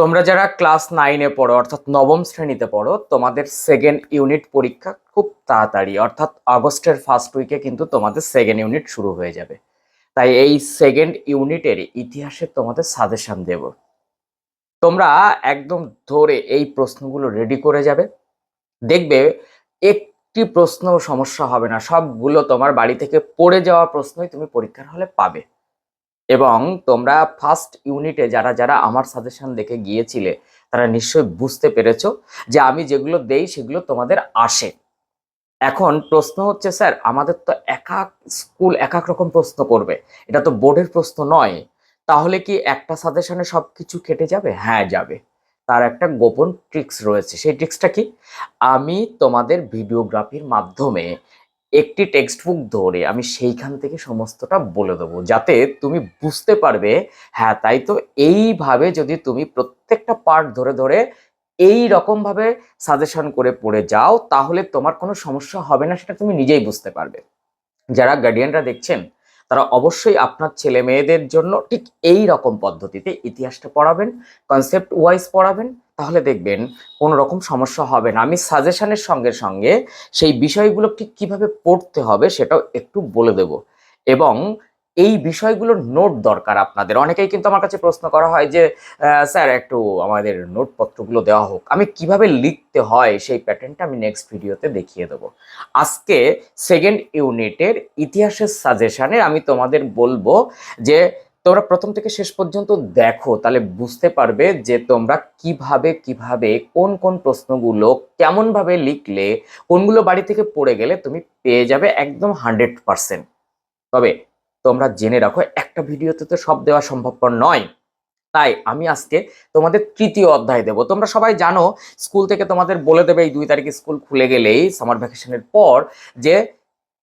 তোমরা যারা ক্লাস নাইনে পড়ো, অর্থাৎ নবম শ্রেণীতে পড়ো, তোমাদের সেকেন্ড ইউনিট পরীক্ষা খুব তাড়াতাড়ি। অর্থাৎ আগস্টের ফার্স্ট উইকে কিন্তু তোমাদের সেকেন্ড ইউনিট শুরু হয়ে যাবে। তাই এই সেকেন্ড ইউনিটের ইতিহাসে তোমাদের সাজেশন দেব। তোমরা একদম ধরে এই প্রশ্নগুলো রেডি করে যাবে। দেখবে একটি প্রশ্ন সমস্যা হবে না, সবগুলো তোমার বাড়ি থেকে পড়ে যাওয়া প্রশ্নই তুমি পরীক্ষার হলে পাবে। এবং তোমরা ফার্স্ট ইউনিটে যারা যারা আমার সাজেশন দেখে গিয়েছিলে, তারা নিশ্চয়ই বুঝতে পেরেছ যে আমি যেগুলো দেই সেগুলো তোমাদের আসে। এখন প্রশ্ন হচ্ছে, স্যার, আমাদের তো এক এক স্কুল এক এক রকম প্রশ্ন করবে। এটা তো বোর্ডের প্রশ্ন নয়। তাহলে কি একটা সাজেশনে সব কিছু কেটে যাবে? হ্যাঁ যাবে। তার একটা গোপন ট্রিক্স রয়েছে। সেই ট্রিক্সটা কি? আমি তোমাদের ভিডিওগ্রাফির মাধ্যমে একটি টেক্সট বুক ধরে আমি সেইখান থেকে সমস্তটা বলে দেবো, যাতে তুমি বুঝতে পারবে হ্যাঁ তাই তো এইভাবে যদি তুমি প্রত্যেকটা পার্ট ধরে ধরে এই রকম ভাবে সাজেশন করে পড়ে যাও, তাহলে তোমার কোনো সমস্যা হবে না, সেটা তুমি নিজেই বুঝতে পারবে। যারা গার্ডিয়ানরা দেখছেন, তারা অবশ্যই আপনার ছেলে মেয়েদের জন্য ঠিক এই রকম পদ্ধতিতে ইতিহাসটা পড়াবেন কনসেপ্ট ওয়াইজ পড়াবেন তাহলে দেখবেন কোনো রকম সমস্যা হবে না। আমি সাজেশনের সঙ্গে সঙ্গে সেই বিষয়গুলো ঠিক কীভাবে পড়তে হবে সেটাও একটু বলে দেব। এবং এই বিষয়গুলোর নোট দরকার আপনাদের। অনেকেই কিন্তু আমার কাছে প্রশ্ন করা হয় যে স্যার একটু আমাদের নোটপত্রগুলো দেওয়া হোক। আমি কীভাবে লিখতে হয় সেই প্যাটার্নটা আমি নেক্সট ভিডিওতে দেখিয়ে দেবো। আজকে সেকেন্ড ইউনিটের ইতিহাসের সাজেশনে আমি তোমাদের বলব যে তোমরা প্রথম থেকে শেষ পর্যন্ত দেখো, তাহলে বুঝতে পারবে যে তোমরা কীভাবে কীভাবে, কোন কোন প্রশ্নগুলো কেমন ভাবে লিখলে, কোনগুলো বাড়ি থেকে পড়ে গেলে তুমি পেয়ে যাবে একদম হান্ড্রেড পার্সেন্ট। তবে তোমরা জেনে রাখো, একটা ভিডিওতে তো সব দেওয়া সম্ভবপর নয়। তাই আমি আজকে তোমাদের তৃতীয় অধ্যায় দেবো। তোমরা সবাই জানো, স্কুল থেকে তোমাদের বলে দেবে এই দুই তারিখে স্কুল খুলে গেলেই, সামার ভ্যাকেশনের পর যে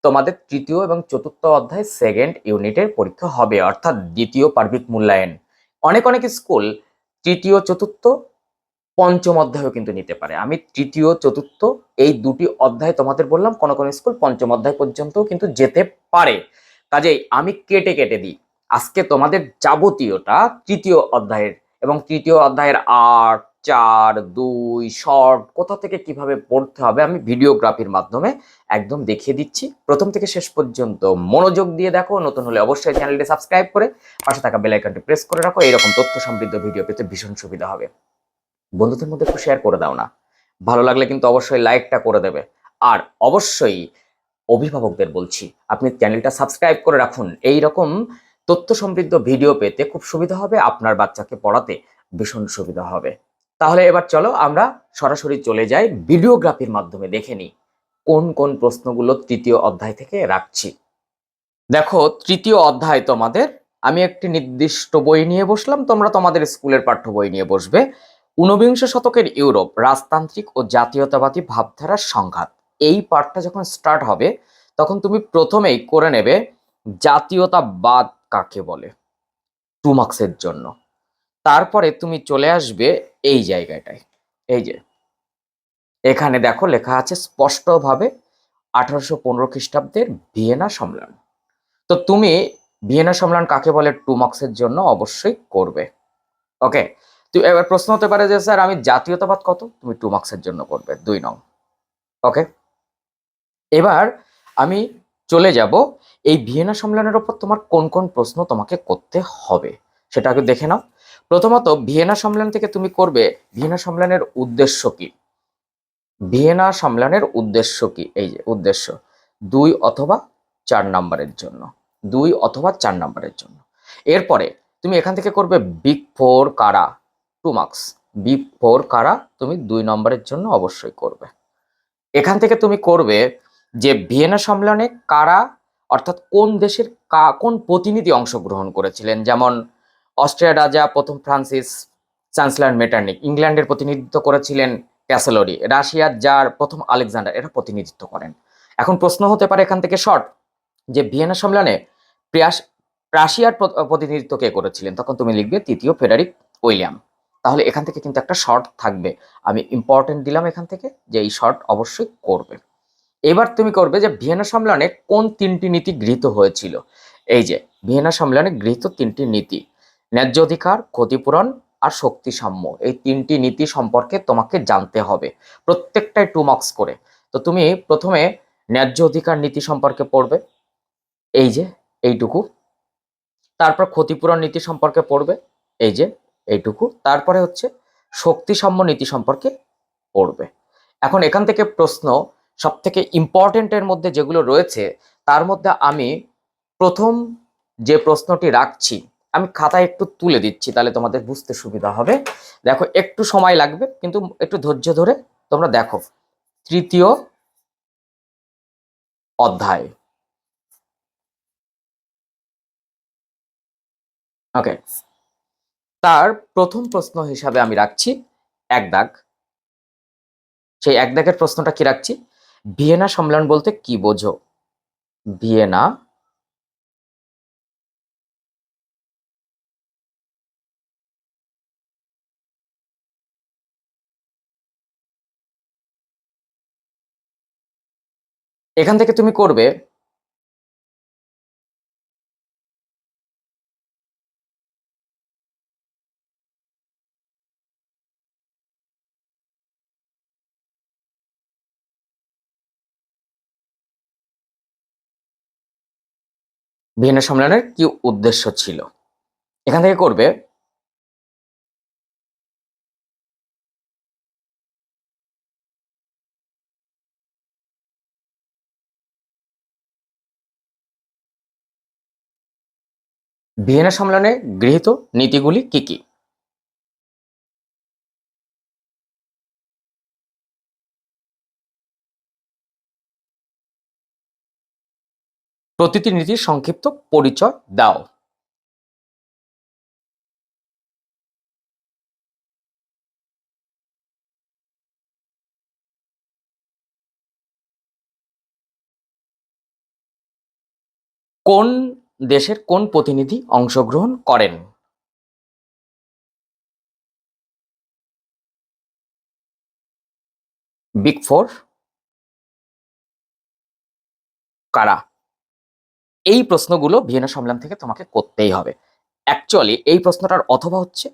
তোমাদের তৃতীয় এবং চতুর্থ অধ্যায় সেকেন্ড ইউনিটের পরীক্ষা হবে, অর্থাৎ দ্বিতীয় পার্বিক মূল্যায়ন। অনেক অনেক স্কুল তৃতীয়, চতুর্থ, পঞ্চম অধ্যায়ও কিন্তু নিতে পারে। আমি তৃতীয়, চতুর্থ এই দুটি অধ্যায় তোমাদের বললাম, কোনো কোনো স্কুল পঞ্চম অধ্যায় পর্যন্তও কিন্তু যেতে পারে। কাজেই আমি কেটে কেটে দিই। আজকে তোমাদের যাবতীয়টা তৃতীয় অধ্যায়ের এবং তৃতীয় অধ্যায়ের আট চার, দুই, শর্ট, কোথা থেকে কীভাবে পড়তে হবে আমি ভিডিওগ্রাফির মাধ্যমে একদম দেখিয়ে দিচ্ছি। প্রথম থেকে শেষ পর্যন্ত মনোযোগ দিয়ে দেখো, নতুন হলে অবশ্যই চ্যানেলটি সাবস্ক্রাইব করে পাশে থাকা বেল আইকনটি প্রেস করে রাখো এরকম তথ্য সমৃদ্ধ ভিডিও পেতে ভীষণ সুবিধা হবে। বন্ধুদের মধ্যে একটু শেয়ার করে দাও না। ভালো লাগলে কিন্তু অবশ্যই লাইকটা করে দেবে। আর অবশ্যই অভিভাবকদের বলছি, আপনি চ্যানেলটা সাবস্ক্রাইব করে রাখুন। এই রকম তথ্য সমৃদ্ধ ভিডিও পেতে খুব সুবিধা হবে, আপনার বাচ্চাকে পড়াতে ভীষণ সুবিধা হবে। তাহলে এবার চলো আমরা সরাসরি চলে যাই ভিডিওগ্রাফির মাধ্যমে দেখে নিই কোন কোন প্রশ্নগুলো তৃতীয় অধ্যায় থেকে রাখছি। দেখো, তৃতীয় অধ্যায় তোমাদের, আমি একটি নির্দিষ্ট বই নিয়ে বসলাম, তোমরা তোমাদের স্কুলের পাঠ্য বই নিয়ে বসবে। ঊনবিংশ শতকের ইউরোপ, রাজতান্ত্রিক ও জাতীয়তাবাদী ভাবধারার সংঘাত। এই পাঠটা যখন স্টার্ট হবে, তখন তুমি প্রথমেই করে নেবে জাতীয়তাবাদ কাকে বলে, টু মার্কসের জন্য। তারপরে তুমি চলে আসবে এই জায়গাটায়। এই যে, এখানে দেখো লেখা আছে, স্পষ্টভাবে আঠারোশো পনেরো খ্রিস্টাব্দের ভিয়েনা সম্মেলন। তো তুমি ভিয়েনা সম্মেলন কাকে বলে? টু মার্কসের জন্য অবশ্যই করবে। ওকে? তো এবার প্রশ্ন হতে পারে যে, স্যার, আমি জাতীয়তাবাদ কত? তুমি টু মার্কসের জন্য করবে, দুই নং। ওকে? এবার আমি চলে যাব, এই ভিয়েনা সম্মেলনের ওপর তোমার কোন কোন প্রশ্ন তোমাকে করতে হবে, সেটা আগে দেখে নাও। প্রথমত ভিয়েনা সম্মেলন থেকে তুমি করবে, ভিয়েনা সম্মেলনের উদ্দেশ্য কি? ভিয়েনা সম্মেলনের উদ্দেশ্য কি? এই যে, উদ্দেশ্য। দুই অথবা চার নাম্বারের জন্য। দুই অথবা চার নাম্বারের জন্য। এরপরে তুমি এখান থেকে করবে বিগ ফোর কারা? Two marks. বিগ ফোর কারা? তুমি দুই নম্বরের জন্য অবশ্যই করবে। এখান থেকে তুমি করবে যে ভিয়েনা সম্মেলনে কারা, অর্থাৎ কোন দেশের কোন প্রতিনিধি অংশগ্রহণ করেছিলেন? যেমন অস্ট্রিয়ার রাজা প্রথম ফ্রান্সিস চ্যান্সেলর মেটার্নিক। ইংল্যান্ডের প্রতিনিধিত্ব করেছিলেন ক্যাসেলরি। রাশিয়ার যার প্রথম আলেকজান্ডার, এরা প্রতিনিধিত্ব করেন। এখন প্রশ্ন হতে পারে এখান থেকে শর্ট, যে ভিয়েনা সম্মেলনে প্রিয়াস রাশিয়ার প্রতিনিধিত্ব কে করেছিলেন? তখন তুমি লিখবে তৃতীয় ফেডারিক উইলিয়াম। তাহলে এখান থেকে কিন্তু একটা শর্ট থাকবে। আমি ইম্পর্টেন্ট দিলাম এখান থেকে যে এই শর্ট অবশ্যই করবে। এবার তুমি করবে যে ভিয়েনা সম্মেলনে কোন তিনটি নীতি গৃহীত হয়েছিল? এই যে, ভিয়েনা সম্মেলনে গৃহীত তিনটি নীতি। ন্যায্য অধিকার, ক্ষতিপূরণ আর শক্তি সাম্য এই তিনটি নীতি সম্পর্কে তোমাকে জানতে হবে। প্রত্যেকটাই টু মার্কস করে। তো তুমি প্রথমে ন্যায্য অধিকার নীতি সম্পর্কে পড়বে। এই যে, এইটুকু। তারপর ক্ষতিপূরণ নীতি সম্পর্কে পড়বে। এই যে, এইটুকু। তারপরে হচ্ছে শক্তি সাম্য নীতি সম্পর্কে পড়বে। এখন এখান থেকে প্রশ্ন সব থেকে ইম্পর্টেন্টের মধ্যে যেগুলো রয়েছে, তার মধ্যে আমি প্রথম যে প্রশ্নটি রাখছি আমি খাতায় একটু তুলে দিচ্ছি, তাহলে তোমাদের বুঝতে সুবিধা হবে। দেখো, একটু সময় লাগবে, কিন্তু একটু ধৈর্য ধরে তোমরা দেখো। তৃতীয় অধ্যায়। ওকে তার প্রথম প্রশ্ন হিসাবে আমি রাখছি, এক দাগ। সেই এক দাগের প্রশ্নটা কি রাখছি? ভিয়েনা সম্মেলন বলতে কি বোঝো? ভিয়েনা এখান থেকে তুমি করবে ভিয়েনা সম্মেলনের কি উদ্দেশ্য ছিল? এখান থেকে করবে ভিয়েনা সম্মেলনে গৃহীত নীতিগুলি কি কি? প্রতিটি নীতির সংক্ষিপ্ত পরিচয় দাও। কোন দেশের কোন প্রতিনিধি অংশগ্রহণ করেন? বিগ ফোর কারা? এই প্রশ্নগুলো ভিয়েনা সম্মেলন থেকে তোমাকে করতেই হবে। অ্যাকচুয়ালি এই প্রশ্নটার অথবা হচ্ছে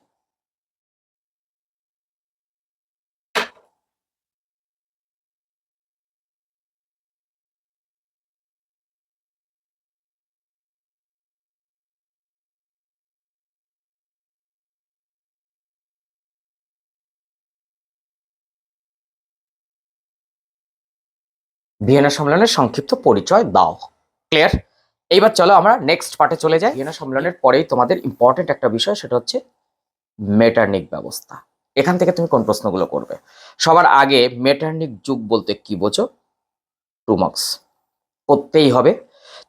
ভিয়েনা সম্মেলনের সংক্ষিপ্ত পরিচয় দাও। ক্লিয়ার এইবার চলো আমরা নেক্সট পার্টে চলে যাই। ভিয়েনা সম্মেলনের পরেই তোমাদের ইম্পর্টেন্ট একটা বিষয়, সেটা হচ্ছে মেটার্নিক ব্যবস্থা। এখান থেকে তুমি কোন প্রশ্নগুলো করবে? সবার আগে মেটার্নিক যুগ বলতে কি বোঝো? টু মার্কস করতেই হবে।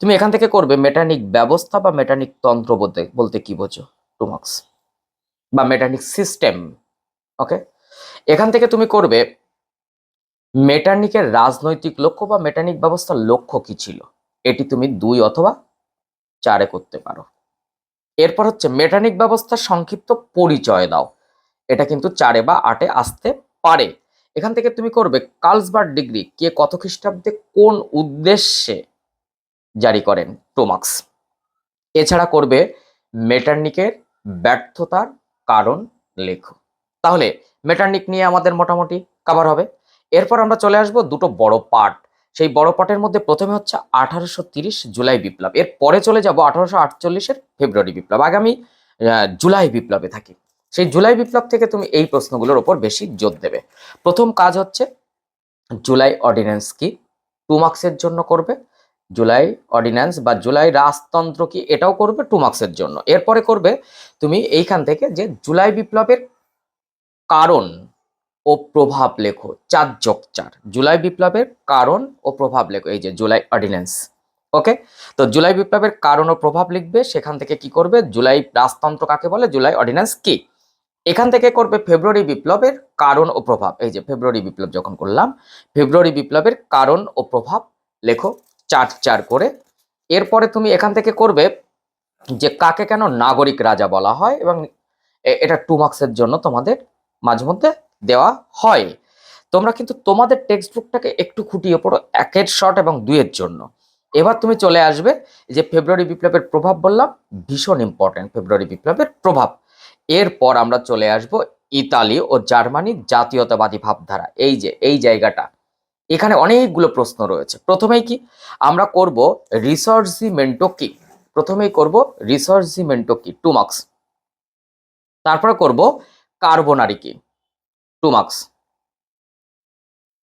তুমি এখান থেকে করবে মেটার্নিক ব্যবস্থা বা মেটার্নিক তন্ত্র বলতে বলতে কি বোঝো? টু মার্কস বা মেটার্নিক সিস্টেম ওকে এখান থেকে তুমি করবে মেটার্নিকের রাজনৈতিক লক্ষ্য বা মেটার্নিক ব্যবস্থার লক্ষ্য কি ছিল? এটি তুমি দুই অথবা চারে করতে পারো। এরপর হচ্ছে মেটার্নিক ব্যবস্থার সংক্ষিপ্ত পরিচয় দাও। এটা কিন্তু চারে বা আটে আসতে পারে। এখান থেকে তুমি করবে কার্লসবার্গ ডিগ্রি, কে কত খ্রিস্টাব্দে কোন উদ্দেশ্যে জারি করেন টোমাক্স এছাড়া করবে মেটার্নিকের ব্যর্থতার কারণ লেখো। তাহলে মেটার্নিক নিয়ে আমাদের মোটামুটি কাভার হবে। এরপর আমরা চলে আসব দুটো বড় পার্ট। সেই বড় পার্টের মধ্যে প্রথমে হচ্ছে আঠারোশো তিরিশ জুলাই বিপ্লব। এর পরে চলে যাব আঠারোশো আটচল্লিশের ফেব্রুয়ারি বিপ্লব। আগামী জুলাই বিপ্লবে থাকি। সেই জুলাই বিপ্লব থেকে তুমি এই প্রশ্নগুলোর ওপর বেশি জোর দেবে। প্রথম কাজ হচ্ছে, জুলাই অর্ডিন্যান্স কি? টু মার্কসের জন্য করবে। জুলাই অর্ডিন্যান্স বা জুলাই রাজতন্ত্র কি? এটাও করবে টু মার্কসের জন্য। এরপরে করবে তুমি এইখান থেকে যে জুলাই বিপ্লবের কারণ ও প্রভাব লেখো, চার যোগ চার। জুলাই বিপ্লবের কারণ ও প্রভাব লেখো, এই যে জুলাই অর্ডিন্যান্স ওকে তো জুলাই বিপ্লবের কারণ ও প্রভাব লিখবে, সেখান থেকে কি করবে? জুলাই রাজতন্ত্র কাকে বলে? জুলাই অর্ডিন্যান্স কি? এখান থেকে করবে ফেব্রুয়ারি বিপ্লবের কারণ ও প্রভাব। এই যে ফেব্রুয়ারি বিপ্লব যখন করলাম, ফেব্রুয়ারি বিপ্লবের কারণ ও প্রভাব লেখো, চার চার করে। এরপরে তুমি এখান থেকে করবে যে কাকে কেন নাগরিক রাজা বলা হয় এবং এটা টু মার্কসের জন্য তোমাদের মাঝে মধ্যে দেওয়া হয়। তোমরা কিন্তু তোমাদের টেক্সট বুকটাকে একটু খুঁটিয়ে পড়ো, একের শর্ট এবং দুইয়ের জন্য। এবার তুমি চলে আসবে যে ফেব্রুয়ারি বিপ্লবের প্রভাব বললাম, ভীষণ ইম্পর্টেন্ট ফেব্রুয়ারি বিপ্লবের প্রভাব। এরপর আমরা চলে আসব ইতালি ও জার্মানির জাতীয়তাবাদী ভাবধারা। এই যে, এই জায়গাটা। এখানে অনেকগুলো প্রশ্ন রয়েছে। প্রথমেই কি? আমরা করব রিসার্চিমেন্টো কি? প্রথমেই করব রিসার্চিমেন্টো কি? Two marks. তারপরে করব কার্বনারি কি? টু মার্কস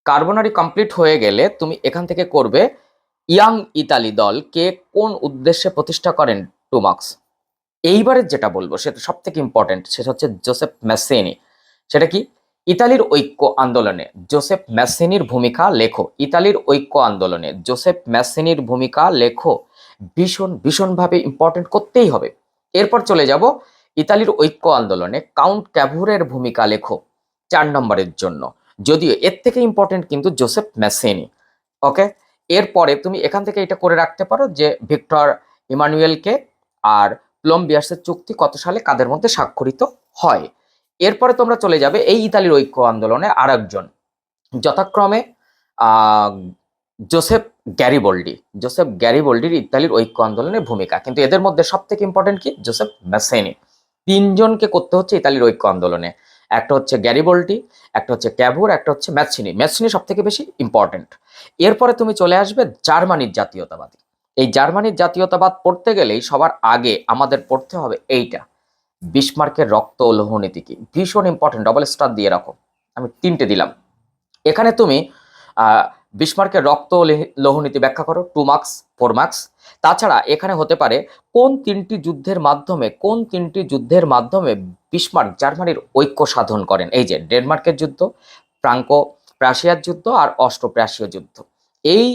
কার্বনারি কমপ্লিট হয়ে গেলে তুমি এখান থেকে করবে ইয়াং ইতালি দল কে কোন উদ্দেশ্যে প্রতিষ্ঠা করেন টু মার্কস এইবারের যেটা বলব, সেটা সব থেকে ইম্পর্টেন্ট সেটা হচ্ছে জোসেফ ম্যাসেনি সেটা কি? ইতালির ঐক্য আন্দোলনে। জোসেফ ম্যাসেনির ভূমিকা লেখো। ইতালির ঐক্য আন্দোলনে। জোসেফ ম্যাসেনির ভূমিকা লেখো। ভীষণ, ভীষণভাবে ইম্পর্টেন্ট করতেই হবে। এরপর চলে যাব ইতালির ঐক্য আন্দোলনে। কাউন্ট ক্যাভুরের ভূমিকা লেখো। চার নম্বরের জন্য। যদিও এর থেকে ইম্পর্টেন্ট কিন্তু জোসেফ ম্যাসেনি ওকে এরপরে তুমি এখান থেকে এটা করে রাখতে পারো যে ভিক্টর ইমানুয়েলকে আর প্লম্বিয়ার্সের চুক্তি কত সালে কাদের মধ্যে স্বাক্ষরিত হয়। এরপরে তোমরা চলে যাবে এই ইতালির ঐক্য আন্দোলনে আর একজন যথাক্রমে জোসেফ গ্যারিবোল্ডি। জোসেফ গ্যারিবোল্ডির ইতালির ঐক্য আন্দোলনের ভূমিকা। কিন্তু এদের মধ্যে সব থেকে ইম্পর্টেন্ট কি? জোসেফ ম্যাসেনি তিনজনকে করতে হচ্ছে ইতালির ঐক্য আন্দোলনে। একটা হচ্ছে গ্যারিবল্টি, একটা হচ্ছে ক্যাভুর, একটা হচ্ছে ম্যাসিনি ম্যাসিনি সব থেকে বেশি ইম্পর্টেন্ট এরপরে তুমি চলে আসবে জার্মানির জাতীয়তাবাদী। এই জার্মানির জাতীয়তাবাদ পড়তে গেলেই সবার আগে আমাদের পড়তে হবে এইটা। বিসমার্কের রক্ত লোহনীতি কি ভীষণ ইম্পর্টেন্ট ডবল স্টার দিয়ে রাখো। আমি তিনটে দিলাম। এখানে তুমি বিসমার্কের রক্ত লৌহনীতি ব্যাখ্যা করো টু মার্কস ফোর মার্কস তাছাড়া এখানে হতে পারে কোন তিনটি যুদ্ধের মাধ্যমে, কোন তিনটি যুদ্ধের মাধ্যমে বিসমার্ক জার্মানির ঐক্য সাধন করেন? এই যে ডেনমার্কের যুদ্ধ ফ্রাঙ্কো প্রাশিয়ার যুদ্ধ আর অস্ট্রো প্রাশীয় যুদ্ধ। এই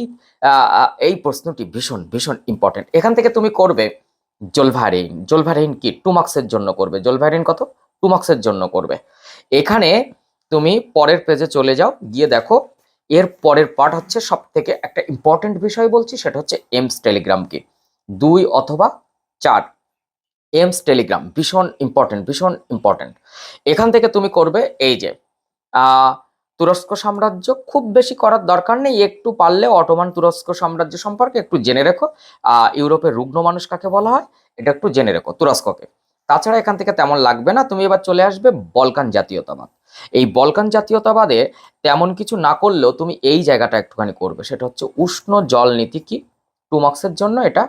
এই প্রশ্নটি ভীষণ ভীষণ ইম্পর্টেন্ট এখান থেকে তুমি করবে জোলভারেইন। জোলভারেইন কি? টু মার্কসের জন্য করবে। জোলভারেইন কত? টু মার্কসের জন্য করবে। এখানে তুমি পরের পেজে চলে যাও, গিয়ে দেখো এর পরের পার্ট হচ্ছে সব থেকে একটা ইম্পর্টেন্ট বিষয় বলছি, সেটা হচ্ছে এমস টেলিগ্রাম কি দুই অথবা চার। এমস টেলিগ্রাম ভীষণ ইম্পর্টেন্ট ভীষণ ইম্পর্টেন্ট এখান থেকে তুমি করবে এই যে তুরস্ক সাম্রাজ্য খুব বেশি করার দরকার নেই, একটু পারলে অটোমান তুরস্ক সাম্রাজ্য সম্পর্কে একটু জেনে রেখো। ইউরোপের রুগ্ন মানুষ কাকে বলা হয়? এটা একটু জেনে রেখো, তুরস্ককে। তাছাড়া এখান থেকে তেমন লাগবে না, তুমি এবার চলে আসবে বলকান জাতীয়তাবাদ। এই বলকান জাতীয়তাবাদে তেমন কিছু না করলেও তুমি এই জায়গাটা একটুখানি করবে, সেটা হচ্ছে উষ্ণ জল নীতি কি? টু মার্কসের জন্য এটা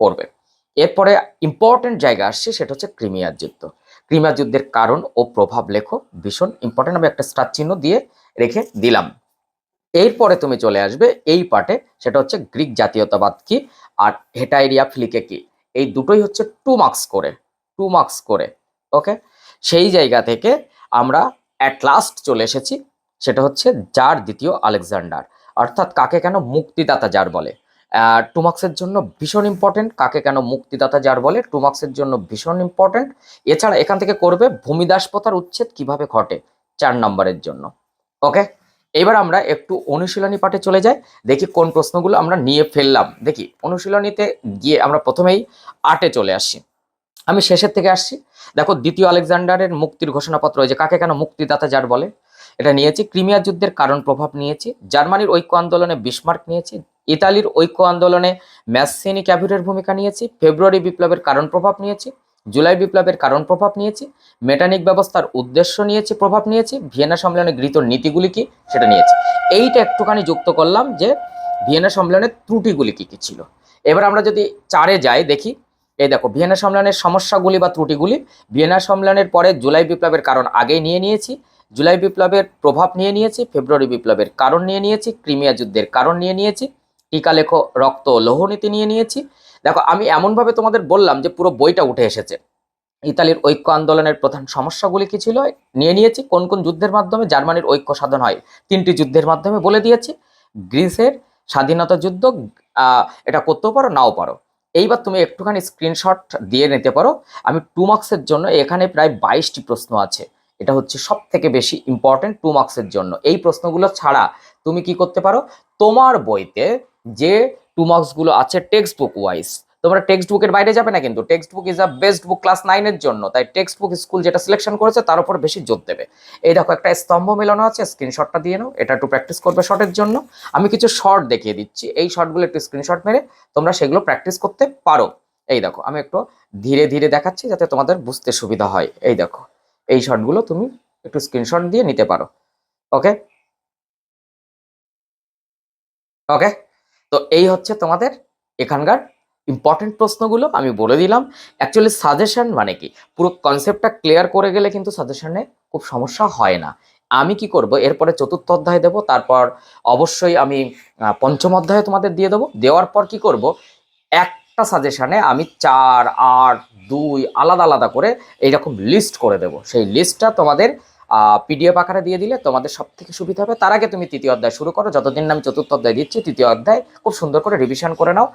করবে। এরপরে ইম্পর্টেন্ট জায়গা আসছে, সেটা হচ্ছে ক্রিমিয়ার যুদ্ধ। ক্রিমিয়ার যুদ্ধের কারণ ও প্রভাব লেখো, ভীষণ ইম্পর্টেন্ট আমি একটা স্টার চিহ্ন দিয়ে রেখে দিলাম। এরপরে তুমি চলে আসবে এই পার্টে, সেটা হচ্ছে গ্রিক জাতীয়তাবাদ কি? আর হেটাইরিয়া ফিলিকে কি? এই দুটোই হচ্ছে টু মার্কস করে। টু মার্কস করে ওকে সেই জায়গা থেকে আমরা অ্যাট লাস্ট চলে এসেছি, সেটা হচ্ছে যার দ্বিতীয় আলেকজান্ডার। অর্থাৎ কাকে কেন মুক্তিদাতা যার বলে? টু মার্কসের জন্য ভীষণ ইম্পর্টেন্ট কাকে কেন মুক্তিদাতা যার বলে? টু মার্কসের জন্য ভীষণ ইম্পর্টেন্ট এছাড়া এখান থেকে করবে ভূমিদাস প্রথার উচ্ছেদ কীভাবে ঘটে? চার নম্বরের জন্য ওকে এবার আমরা একটু অনুশীলনী পাঠে চলে যাই, দেখি কোন প্রশ্নগুলো আমরা নিয়ে ফেললাম। দেখি, অনুশীলনীতে গিয়ে আমরা প্রথমেই আটে চলে আসি। আমি শেষের থেকে আসছি। দেখো, দ্বিতীয় আলেকজান্ডারের মুক্তির ঘোষণাপত্র যে কাকে কেন মুক্তিদাতা যার বলে, এটা নিয়েছি। ক্রিমিয়া যুদ্ধের কারণ প্রভাব নিয়েছি। জার্মানির ঐক্য আন্দোলনে বিসমার্ক নিয়েছি। ইতালির ঐক্য আন্দোলনে ম্যাসিনি ক্যাভিরের ভূমিকা নিয়েছি। ফেব্রুয়ারি বিপ্লবের কারণ প্রভাব নিয়েছি। জুলাই বিপ্লবের কারণ প্রভাব নিয়েছি। মেটানিক ব্যবস্থার উদ্দেশ্য নিয়েছি, প্রভাব নিয়েছি। ভিয়েনা সম্মেলনে গৃহীত নীতিগুলি কি, সেটা নিয়েছি। এইটা একটুখানি যুক্ত করলাম যে, ভিয়েনা সম্মেলনের ত্রুটিগুলি কি কি ছিল। এবার আমরা যদি চারে যাই, দেখি এই দেখো, ভিয়েনা সম্মেলনের সমস্যাগুলি বা ত্রুটিগুলি। ভিয়েনা সম্মেলনের পরে জুলাই বিপ্লবের কারণ আগেই নিয়ে নিয়েছি। জুলাই বিপ্লবের প্রভাব নিয়ে নিয়েছি, ফেব্রুয়ারি বিপ্লবের কারণ নিয়ে নিয়েছি, ক্রিমিয়া যুদ্ধের কারণ নিয়ে নিয়েছি, টিকা লেখো, রক্ত লৌহনীতি নিয়ে নিয়েছি। দেখো, আমি এমনভাবে তোমাদের বললাম যে পুরো বইটা উঠে এসেছে। ইতালির ঐক্য আন্দোলনের প্রধান সমস্যাগুলি কি ছিল? নিয়ে নিয়েছি, কোন কোন যুদ্ধের মাধ্যমে জার্মানির ঐক্য সাধন হয়? তিনটি যুদ্ধের মাধ্যমে বলে দিয়েছি। গ্রিসের স্বাধীনতা যুদ্ধ এটা করতেও পারো, নাও পারো। এইবার তুমি একটুখানি স্ক্রিনশট দিয়ে নিতে পারো। আমি টু মার্কসের জন্য এখানে প্রায় বাইশটি প্রশ্ন আছে। এটা হচ্ছে সব থেকে বেশি ইম্পর্টেন্ট টু মার্কসের জন্য। এই প্রশ্নগুলো ছাড়া তুমি কি করতে পারো? তোমার বইতে যে টু মার্কসগুলো আছে টেক্সট বুক ওয়াইজ তোমরা টেক্সট বুকের বাইরে যাবে না কিন্তু textbook is a best book class নাইনের জন্য, তাই টেক্সট বুক স্কুল যেটা সিলেকশন করেছে তার উপর বেশি জোর দেবে। এই দেখো একটা স্তম্ভ মেলানো আছে স্ক্রিনশটটা দিয়ে নাও, এটা একটু প্র্যাকটিস করবে শর্টের জন্য। আমি কিছু শর্ট দেখিয়ে দিচ্ছি, এই শর্টগুলো একটু স্ক্রিনশট মেরে তোমরা সেগুলো প্র্যাকটিস করতে পারো। এই দেখো, আমি একটু ধীরে ধীরে দেখাচ্ছি যাতে তোমাদের বুঝতে সুবিধা হয়। এই দেখো, এই শটগুলো তুমি একটু স্ক্রিনশট দিয়ে নিতে পারো। ওকে ওকে তো এই হচ্ছে তোমাদের এখানকার ইম্পর্টেন্ট প্রশ্নগুলো আমি বলে দিলাম। অ্যাকচুয়ালি সাজেশন মানে কি? পুরো কনসেপ্টটা ক্লিয়ার করে গেলে কিন্তু সাজেশনে খুব সমস্যা হয় না। আমি কি করব? এরপরে চতুর্থ অধ্যায় দেবো, তারপর অবশ্যই আমি পঞ্চম অধ্যায় তোমাদের দিয়ে দেবো। দেওয়ার পর কি করব? একটা সাজেশনে আমি চার, আট, দুই, আলাদা আলাদা করে এইরকম লিস্ট করে দেবো। সেই লিস্টটা তোমাদের পিডিএফ আকারে দিয়ে দিলে তোমাদের সব থেকে সুবিধা হবে। তার আগে তুমি তৃতীয় অধ্যায় শুরু করো। যতদিন আমি চতুর্থ অধ্যায় দিচ্ছি, তৃতীয় অধ্যায় খুব সুন্দর করে রিভিশন করে নাও।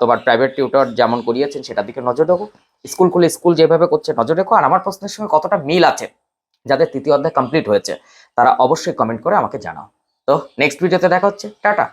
তোমার প্রাইভেট টিউটর যেমন করিয়েছেন সেটার দিকে নজর রাখো। স্কুল খুলে স্কুল যেভাবে করছে নজর রেখো। আর আমার প্রশ্নের সঙ্গে কতটা মিল আছে যাদের তৃতীয় অধ্যায় কমপ্লিট হয়েছে, তারা অবশ্যই কমেন্ট করে আমাকে জানাও। তো নেক্সট ভিডিওতে দেখা হচ্ছে। টাটা!